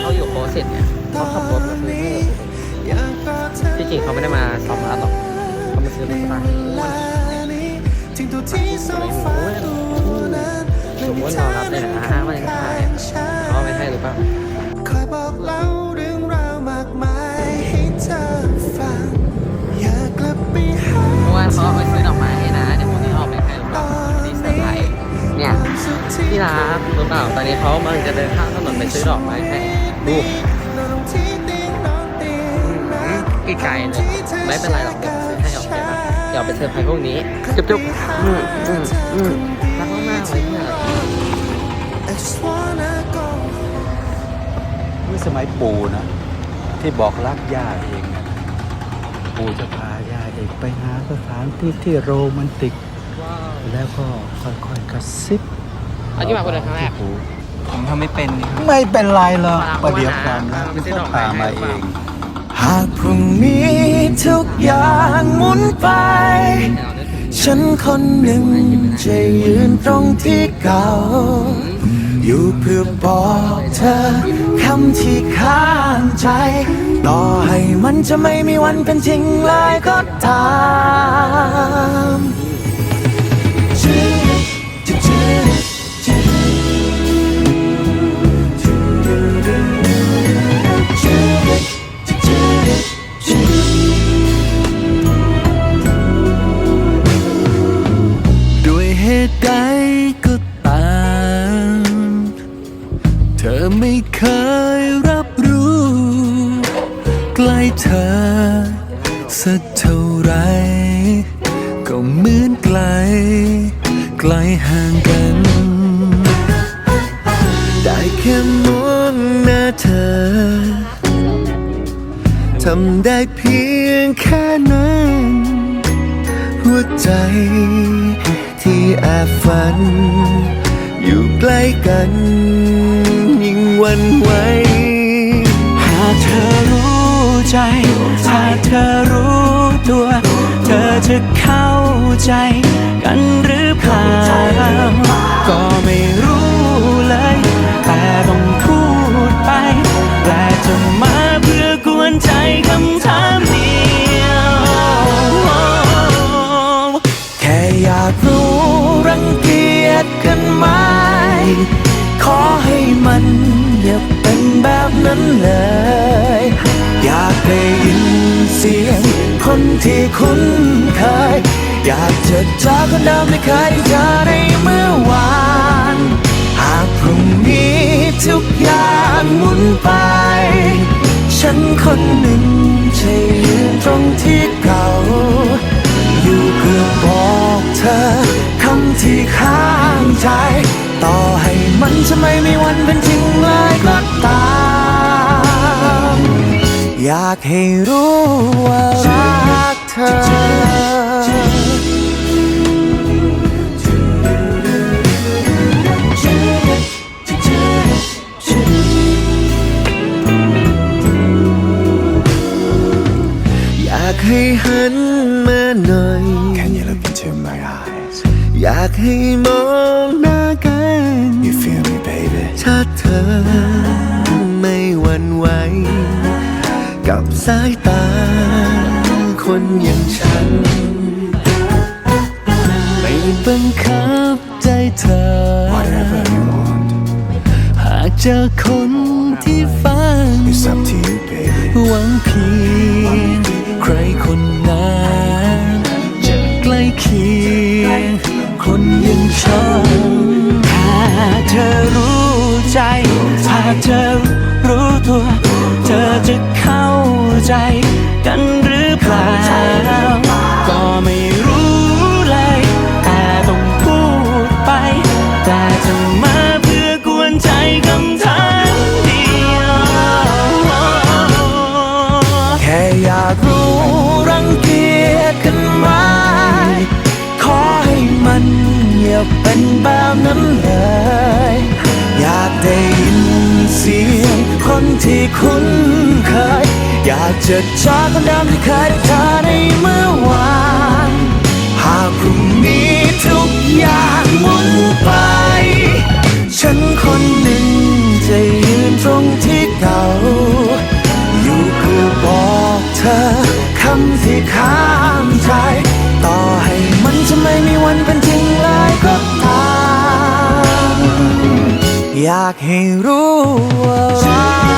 เขาอยู่โคสิตเนี่ยเขาขับรถมาซื้อให้ที่จริงเขาไม่ได้มาซ้อมมาหรอกเขามาซื้อรถกระบะสมมติเรารับเลยนะวันนี้ถ่ายเขาไเขากำลังจะเดินข้ามถนนไปซื้อดอกไม้ให้ดูนอนที่เตียงนอนเตียงรักไกลๆเลยไม่เป็นไรหรอกเดี๋ยวซื้อให้โอเคปะเดี๋ยวเอาไปเซอร์ไพรส์พวกนี้ จุ๊บจุ๊บอืมอืมอืมรักมากๆเลยเนี่ย I just wanna go เมื่อสมัยปู่นะ ที่บอกรักย่าเองนะปู่จะพาย่าเองไปหาสถานที่ที่โรแมนติกว้าวแล้วก็ค่อยๆกระซิบอันนี้มาคนเดียวครั้งแรกที่หู ผมทำไม่เป็นนี่ครับไม่เป็นไรหรอกฝรั่งประเดี๋ยวความมารักหามันไม่ใช่ก็ดอกไม้พามาให้หรือเอเปล่างหากพรุ่งนี้ทุกอย่างหมุนไป ฉันคนหนึ่งจะยืนตรงที่เก่า อยู่เพื่อบอกเธอคำที่ค้างใจ ต่อให้มันจะไม่มีวันเป็นจริงเลยก็ตาม อไม่เคยรับรู้ ใกล้เธอ สักเท่าไร ก็เหมือนไกล ไกลห่างกัน ได้แค่มองหน้าเธอ ทำได้เพียงแค่นั้น หัวใจที่แอบฝัน อยู่ใกล้กัน ยิ่งหวันไว้ หากเธอรู้ใจ ถ้าเธอรู้ตัว เธอจะเข้าใจกัน แบบนั้นเลย อยากได้ยินเสียง คนที่คุ้นเคย อยากจะเจอคนเดิมที่เคยเจอในเมื่อวาน หากพรุ่งนี้ทุกอย่างหมุนไป ฉันคนหนึ่งจะยืนตรงที่เก่า อยู่เพื่อบอกเธอคำที่ค้างใจ ต่อให้มันจะไม่มีวันเป็นจริงเลย อยากให้รู้ว่ารักเธออยากให้หันมาหน่อย Can you look into my eyes? อยากให้มองหน้ากัน You feel me, baby? ถ้าเธอไม่หวั่นไหว กับสายตา คนอย่างฉัน ไม่บังคับใจเธอ Whatever you want, หากเจอคนที่ฝัน it's up to you, baby. หวังเพียงใครคนนั้นจะใกล้เคียง คนอย่างฉันถ้าเธอรู้ใจ ถ้าเธอรู้ตัว เธอจะเข้า ใจกันหรือเปล่า ก็ไม่รู้เลยแต่ต้องพูดไป แต่จะมาเพื่อกวนใจคำถามเดียว แค่อยากรู้รังเกียจกันไหมขอให้มันอย่าเป็นแบบนั้นเลย อยากได้ยินเสียงคนที่คุ้นเคย อยากจะจากคนเดิมที่เคยได้เธอในเมื่อวาน หากพรุ่งนี้ทุกอย่างหมุนไป ฉันคนหนึ่งจะยืนตรงที่เก่า อยู่เพื่อบอกเธอคำที่ข้ามใจ ต่อให้มันจะไม่มีวันเป็นจริงเลยก็ตาม อยากให้รู้ว่า